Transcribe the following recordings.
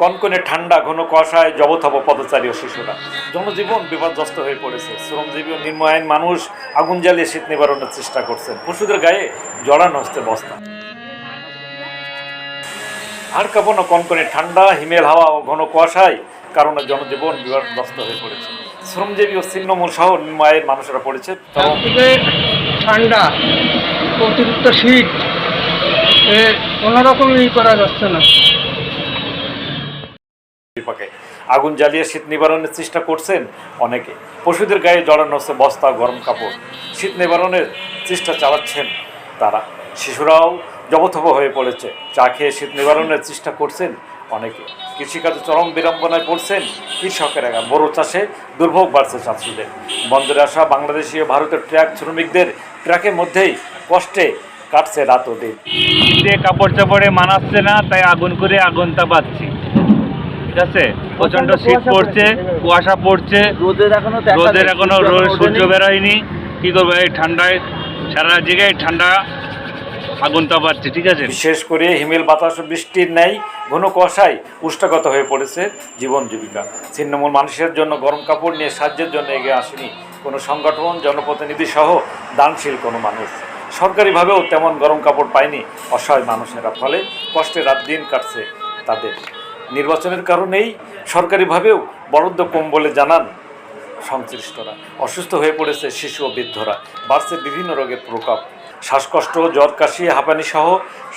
কনকনে ঠান্ডা ঘন কুয়াশায় জবথব পদচারী ও শিশুরা। জনজীবন বিপর্যস্ত হয়ে পড়েছে। শ্রমজীবী ও নির্ময়ান মানুষ আগুন জ্বালিয়ে শীত নিবারণের চেষ্টা করছেন। পশুদের গায়ে জড়ানো হচ্ছে বস্তা। আর কাঁপানো কনকনে ঠান্ডা, হিমেল হাওয়া ও ঘন কুয়াশায় কারণে জনজীবন বিপর্যস্ত হয়ে পড়েছে। শ্রমজীবী ও ছিন্নমূল সহ নির্ময়ের মানুষেরা পড়েছে। ঠান্ডা, অতিরিক্ত শীত, এ ই করা যাচ্ছে না। আগুন জ্বালিয়ে শীত নিবারণের চেষ্টা করছেন অনেকে। পশুদের গায়ে জড়ানো হচ্ছে বস্তা, গরম কাপড়। শীত নিবারণের চেষ্টা চালাচ্ছেন তারা। শিশুরাও জবথব হয়ে পড়েছে। চা খেয়ে শীত নিবারণের চেষ্টা করছেন অনেকে। কৃষিকাজে চরম বিড়ম্বনায় পড়ছেন কৃষকেরা বড় চাষে দুর্ভোগ বাড়ছে চাষিদের বন্দরে আসা বাংলাদেশি ভারতের ট্র্যাক শ্রমিকদের ট্রাকের মধ্যেই কষ্টে কাটছে রাত ও দিন। কাপড় চাপড়ে মানাচ্ছে না তাই আগুন করে আগুন তাপাচ্ছি ঠিক আছে? প্রচণ্ড শীত পড়ছে কুয়াশা পড়ছে। রোদের এখনও রোদের এখনও সূর্য বেরোয়নি। কি করব এই ঠান্ডায় সারা জায়গায় ঠান্ডা আগুন তাপাচ্ছে ঠিক আছে? বিশেষ করে হিমেল বাতাস বৃষ্টির ন্যায় ঘন কুয়াশায় উষ্ণাগত হয়ে পড়েছে জীবন জীবিকা। ছিন্নমূল মানুষের জন্য গরম কাপড় নিয়ে সাহায্যের জন্য এগিয়ে আসেনি কোনো সংগঠন জনপ্রতিনিধি সহ দানশীল কোনো মানুষ। সরকারিভাবেও তেমন গরম কাপড় পায়নি অসহায় মানুষেরা। ফলে কষ্টে রাত দিন কাটছে তাদের। নির্বাচনের কারণেই সরকারিভাবেও বরাদ্দ কম বলে জানান সংশ্লিষ্টরা। অসুস্থ হয়ে পড়েছে শিশু ও বৃদ্ধরা। বাড়ছে বিভিন্ন রোগের প্রকোপ। শ্বাসকষ্ট, জ্বর, কাশি, হাঁপানি সহ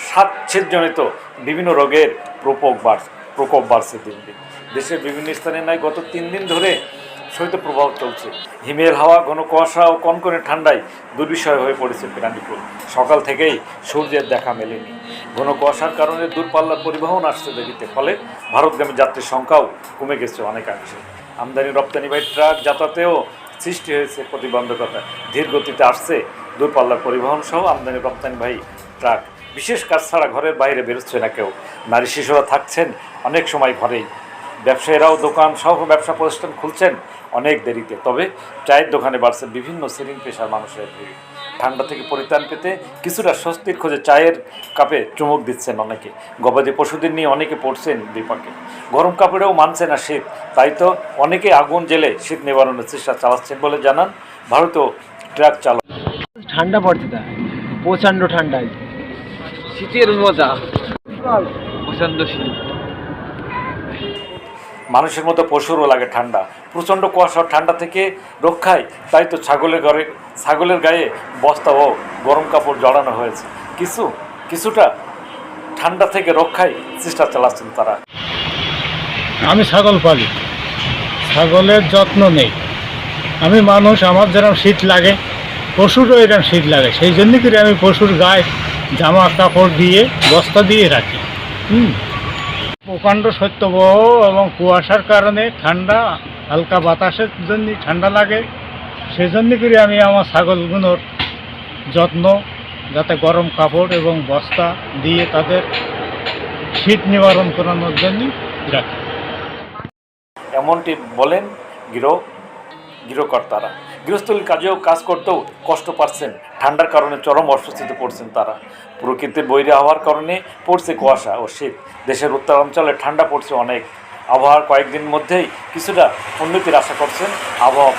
স্বাচ্ছেদজনিত বিভিন্ন রোগের প্রকোপ বাড় প্রকোপ বাড়ছে দিন দিন। দেশের বিভিন্ন স্থানে নয়, গত তিন দিন ধরে শৈত্যপ্রবাহ চলছে। হিমেল হাওয়া, ঘন কুয়াশা ও কনকনে ঠান্ডায় দুর্বিষয় হয়ে পড়েছে পিরানিপুর সকাল থেকেই সূর্যের দেখা মেলেনি। ঘন কুয়াশার কারণে দূরপাল্লার পরিবহন আসছে দেখিতে ফলে ভারতগামী যাত্রীর সংখ্যাও কমে গেছে অনেকাংশে। আমদানি রপ্তানিবাহী ট্রাক যাতায়াতেও সৃষ্টি হয়েছে প্রতিবন্ধকতা। ধীর গতিতে আসছে দূরপাল্লার পরিবহন সহ আমদানি রপ্তানিবাহী ট্রাক। বিশেষ কাজ ছাড়া ঘরের বাইরে বেরোচ্ছে না কেউ। নারী শিশুরা থাকছেন অনেক সময় ঘরেই। ব্যবসায়ীরাও দোকান সহ ব্যবসা প্রতিষ্ঠান খুলছেন অনেক দেরিতে। তবে চায়ের দোকানে বাড়ছে বিভিন্ন শ্রেণির পেশার মানুষের ভিড়। ঠান্ডা থেকে পরিত্রাণ পেতে কিছুটা স্বস্তির খোঁজে চায়ের কাপে চুমুক দিচ্ছেন অনেকে। গবাদি পশুদের নিয়ে অনেকে পড়ছেন বিপাকে। গরম কাপড়েও মানছে না শীত। তাই তো অনেকে আগুন জেলে শীত নিবারণের চেষ্টা চালাচ্ছেন বলে জানান ভারতীয় ট্রাক চালক। ঠান্ডা পড়ছে তা। প্রচণ্ড ঠান্ডায়। শীতের মজা। প্রচণ্ড শীত। মানুষের মতো পশুরও লাগে ঠান্ডা। প্রচণ্ড কুয়াশা ঠান্ডা থেকে রক্ষায় তাই তো ছাগলের ঘরে, ছাগলের গায়ে বস্তা ও গরম কাপড় জড়ানো হয়েছে। কিছু, কিছুটা ঠান্ডা থেকে রক্ষায় চেষ্টা চালাচ্ছেন তারা। আমি ছাগল পালি। ছাগলের যত্ন নেই। আমি মানুষ, আমার যেরকম শীত লাগে, পশুরও এরকম শীত লাগে। সেই জন্য করে আমি পশুর গায়ে জামা কাপড় দিয়ে, বস্তা দিয়ে রাখি। হুম। প্রকাণ্ড শৈত্যপ্রবাহ এবং কুয়াশার কারণে ঠান্ডা, হালকা বাতাসের জন্য ঠান্ডা লাগে। সেই জন্য করে আমি আমার ছাগলগুলোর যত্ন, যাতে গরম কাপড় এবং বস্তা দিয়ে তাদের শীত নিবারণ করানোর জন্য রাখি। এমনটি বলেন গৃহ, গৃহকর্তারা। গৃহস্থলীর কাজেও কাজ করতেও কষ্ট পাচ্ছেন। ঠান্ডার কারণে চরম অস্বস্তিতে পড়ছেন তারা। প্রকৃতির বৈরী হওয়ার কারণে পড়ছে কুয়াশা ও শীত। দেশের উত্তরাঞ্চলে ঠান্ডা পড়ছে অনেক। আবহাওয়ার কয়েকদিন মধ্যেই কিছুটা উন্নতির আশা করছেন আবহাওয়া